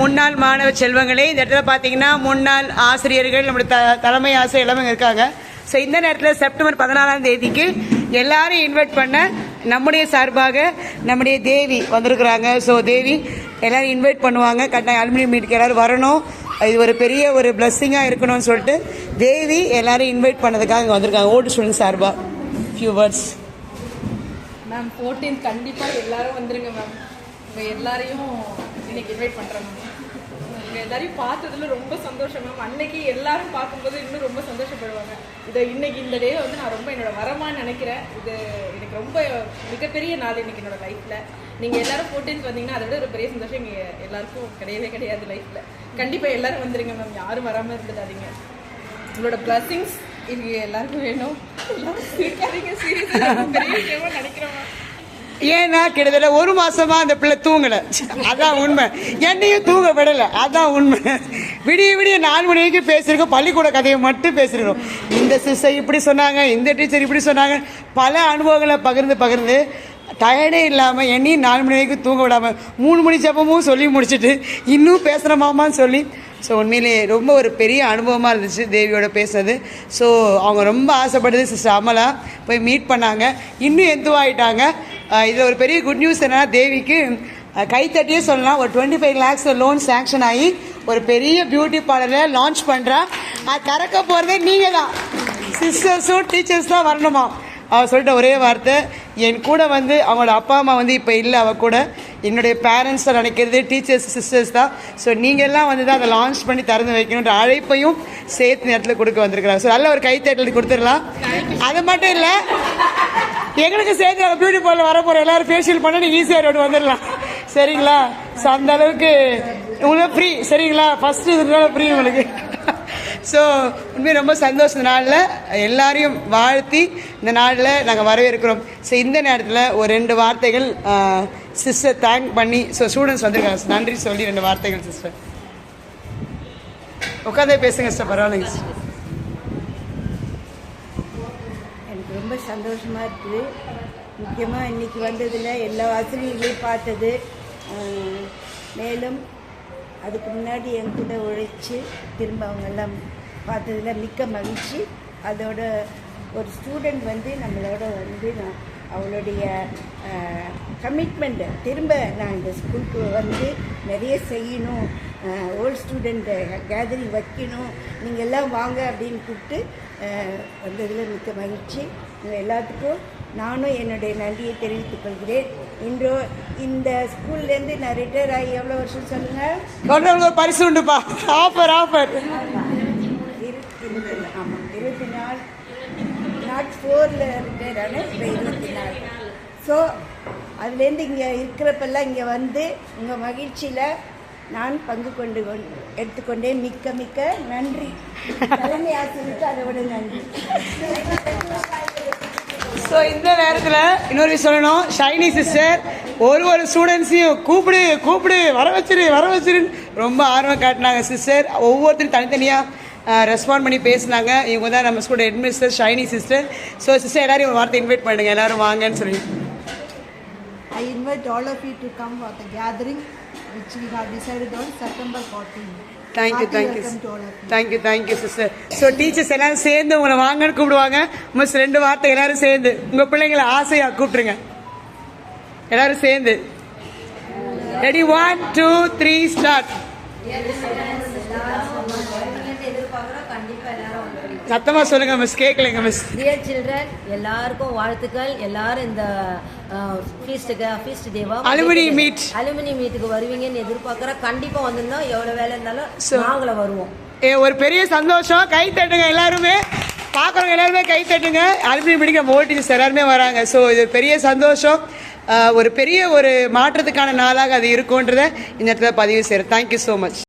முன்னாள் மாணவ செல்வங்களே இந்த இடத்துல பார்த்தீங்கன்னா முன்னாள் ஆசிரியர்கள் நம்முடைய த தலைமை ஆசிரியர் எல்லாமே இருக்காங்க. ஸோ இந்த நேரத்தில் செப்டம்பர் பதினாலாம் தேதிக்கு எல்லாரையும் இன்வைட் பண்ண நம்முடைய சார்பாக நம்முடைய தேவி வந்திருக்கிறாங்க. ஸோ தேவி எல்லாரும் இன்வைட் பண்ணுவாங்க. கட்டாயம் அலுமினி மீட்டுக்கு எல்லாரும் வரணும். இது ஒரு பெரிய ஒரு பிளஸ்ஸிங்காக இருக்கணும்னு சொல்லிட்டு தேவி எல்லாரும் இன்வைட் பண்ணதுக்காக இங்கே வந்திருக்காங்க. ஓல்டு ஸ்டூடெண்ட் சார்பாக ஃபியூ வேர்ட்ஸ் மேம் ஃபோர்டீன் கண்டிப்பாக எல்லாரும் வந்துருங்க மேம் உங்கள் எல்லாரையும் இன்னைக்கு இன்வைட் பண்ணுறேன் உங்கள் எல்லாரையும் பார்த்ததுல ரொம்ப சந்தோஷம் மேம் அன்னைக்கு எல்லாரும் பார்க்கும்போது இன்னும் ரொம்ப சந்தோஷப்படுவாங்க. இதை இன்னைக்கு இந்த டே வந்து நான் ரொம்ப என்னோட வரமான்னு நினைக்கிறேன். இது எனக்கு ரொம்ப மிகப்பெரிய நாள் இன்னைக்கு என்னோட லைஃப்பில் நீங்கள் எல்லாரும் ஃபோர்டீன்த் வந்தீங்கன்னா அதை விட ஒரு பெரிய சந்தோஷம் இங்கே எல்லாருக்கும் கிடையவே கிடையாது லைஃப்பில் கண்டிப்பாக எல்லாரும் வந்துருங்க மேம் யாரும் வராமல் இருந்துடாதீங்க. உங்களோட பிளஸிங்ஸ் இது எல்லாருக்கும் வேணும். எல்லாரும் சிரிக்காதீங்க. சீரியஸாக பெரிய நினைக்கிறேன் மேம் ஏன்னா கிட்டத்தட்ட ஒரு மாசமா அந்த பிள்ளை தூங்கல. அதான் உண்மை. என்னையும் தூங்க விடல. அதான் உண்மை. விடிய விடிய நாலு மணி வரைக்கும் பேசியிருக்கோம் பள்ளிக்கூட கதையை மட்டும் பேசியிருக்கோம் இந்த சிஸ்டர் இப்படி சொன்னாங்க இந்த டீச்சர் இப்படி சொன்னாங்க. பல அனுபவங்களை பகிர்ந்து பகிர்ந்து டயர்டே இல்லாமல் என்னையும் நாலு மணி வரைக்கும் தூங்க விடாமல் மூணு மணி ஜபமும் சொல்லி முடிச்சுட்டு இன்னும் பேசுகிறமாமான்னு சொல்லி. ஸோ உண்மையிலே ரொம்ப ஒரு பெரிய அனுபவமாக இருந்துச்சு தேவியோட பேசுனது ஸோ அவங்க ரொம்ப ஆசைப்படுது சிஸ்டர் அமலா. போய் மீட் பண்ணாங்க. இன்னும் எந்துவாயிட்டாங்க இதில் ஒரு பெரிய குட் நியூஸ் என்னன்னா தேவிக்கு கைத்தட்டியே சொல்லலாம். ஒரு twenty five lakhs loan sanction ஆகி ஒரு பெரிய பியூட்டி பார்லரை லான்ச் பண்ணுறா அது கறக்க போகிறதே நீங்கள் தான் சிஸ்டர்ஸும் டீச்சர்ஸ் தான் வரணுமா? அவள் சொல்லிட்ட ஒரே வார்த்தை. என் கூட வந்து அவங்களோட அப்பா அம்மா வந்து இப்போ இல்லை அவள் கூட. என்னுடைய பேரண்ட்ஸை நினைக்கிறது டீச்சர்ஸ் சிஸ்டர்ஸ் தான். ஸோ நீங்கள்லாம் வந்து தான் அதை லான்ச் பண்ணி திறந்து வைக்கணுன்ற அழைப்பையும் சேர்த்து நேரத்தில் கொடுக்க வந்திருக்கிறாங்க. ஸோ நல்ல ஒரு கைத்தட்டல் கொடுத்துடலாம். அது மட்டும் இல்லை எங்களுக்கு சேர்த்து அந்த பியூட்டி பார்லர் வர போகிற எல்லாரும் ஃபேஷியல் பண்ண நீங்கள் ஈஸியாக ரோடு வந்துடலாம். சரிங்களா? ஸோ அந்த அளவுக்கு உங்களுக்கு ஃப்ரீ சரிங்களா? ஃபஸ்ட்டு இதனால ஃப்ரீ உங்களுக்கு. ஸோ உண்மையாக ரொம்ப சந்தோஷம் இந்த நாளில். எல்லாரையும் வாழ்த்தி இந்த நாளில் நாங்கள் வரவேற்கிறோம். ஸோ இந்த நேரத்தில் ஒரு ரெண்டு வார்த்தைகள் சிஸ்டர் தேங்க் பண்ணி ஸோ ஸ்டூடெண்ட்ஸ் வந்திருக்காங்க. நன்றி சொல்லி ரெண்டு வார்த்தைகள் சிஸ்டர் உட்காந்தே பேசுங்க சிஸ்டர் பரவாயில்லைங்க சிஸ்டர் எனக்கு ரொம்ப சந்தோஷமாக இருக்குது. முக்கியமாக இன்னைக்கு வந்ததில் எல்லா ஆசிரியர்களையும் பார்த்தது. மேலும் அதுக்கு முன்னாடி என் கூட உழைச்சி திரும்ப அவங்க எல்லாம் பார்த்ததில் மிக்க மகிழ்ச்சி. அதோட ஒரு ஸ்டூடெண்ட் வந்து நம்மளோட வந்து நான் அவளுடைய கமிட்மெண்ட்டை திரும்ப நான் இந்த ஸ்கூலுக்கு வந்து நிறைய செய்யணும். ஓல்டு ஸ்டூடெண்ட்டை கேதரிங் வைக்கணும். நீங்கள் எல்லாம் வாங்க அப்படின்னு கூப்பிட்டு வந்ததில் மிக்க மகிழ்ச்சி. எல்லாத்துக்கும் நானும் என்னுடைய நன்றியை தெரிவித்துக் கொள்கிறேன். இன்றோ இந்த ஸ்கூல்லேருந்து நான் ரிட்டையர் ஆகி எவ்வளோ வருஷம் ஒரு பரிசு உண்டுப்பா. ஆஃபர் ஆஃபர் இருபத்தி ஆமாம் இருபத்தி நாலு. நாட் ஃபோரில் ரிட்டையர் ஆனேன் இப்போ இருபத்தி நாலு. ஸோ அதுலேருந்து இங்கே இருக்கிறப்பெல்லாம் இங்கே வந்து உங்கள் மகிழ்ச்சியில் நான் பங்கு கொண்டு கொண்டு எடுத்துக்கொண்டேன். மிக்க மிக்க நன்றி. தலைமை ஆசிரியருக்கு அதை விட நன்றி. ஸோ இந்த நேரத்தில் இன்னொரு விஷயம் சொல்லணும். ஷைனி சிஸ்டர் ஒரு ஒரு ஸ்டூடெண்ட்ஸையும் கூப்பிடு கூப்பிடு வர வச்சிரு வர வச்சிருன்னு ரொம்ப ஆர்வம் காட்டினாங்க. சிஸ்டர் ஒவ்வொருத்தரும் தனித்தனியாக ரெஸ்பாண்ட் பண்ணி பேசினாங்க. இவங்க தான் நம்ம school headmistress Shiny sister so sister எல்லாரும் ஒரு வார்த்தை இன்வைட் பண்ணுங்கள் எல்லாரும் வாங்கன்னு சொல்லி. I invite all of you to come for the gathering which we have decided on September 14. Thank you thank you welcome to all of you. Thank you thank you sister so teachers எல்லாரும் சேர்ந்து உங்களை வாங்கன்னு கூப்பிடுவாங்க miss ரெண்டு வார்த்தை எல்லாரும் சேர்ந்து உங்கள் பிள்ளைங்களை ஆசையாக கூப்பிட்டுருங்க எல்லாரும் சேர்ந்து ready one two three start சத்தமா சொல்லுங்க மிஸ் கேட்கலைங்க மிஸ் டியர் சில்ட்ரன் எல்லாருக்கும் வாழ்த்துக்கள். எல்லாரும் இந்த ஃபீஸ்ட்டுக்கு ஃபீஸ்ட் டேவா Alumni meet. அலுமினி மீட்டுக்கு வருவீங்கன்னு எதிர்பார்க்குறோம். கண்டிப்பா வந்திருந்தோம் எவ்வளவு வேலை இருந்தாலும் நாங்களும் வருவோம். ஏ, ஒரு பெரிய சந்தோஷம். கை தட்டுங்க எல்லாருமே. பார்க்குறவங்க எல்லாருமே கை தட்டுங்க. அலுமினி பிடிக்க மோட்டிஸ் எல்லாருமே வராங்க. ஸோ இது பெரிய சந்தோஷம். ஒரு பெரிய ஒரு மாற்றத்துக்கான நாளாக அது இருக்குன்றதை இந்த இடத்துல பதிவு செய்கிறேன் தேங்க்யூ ஸோ மச்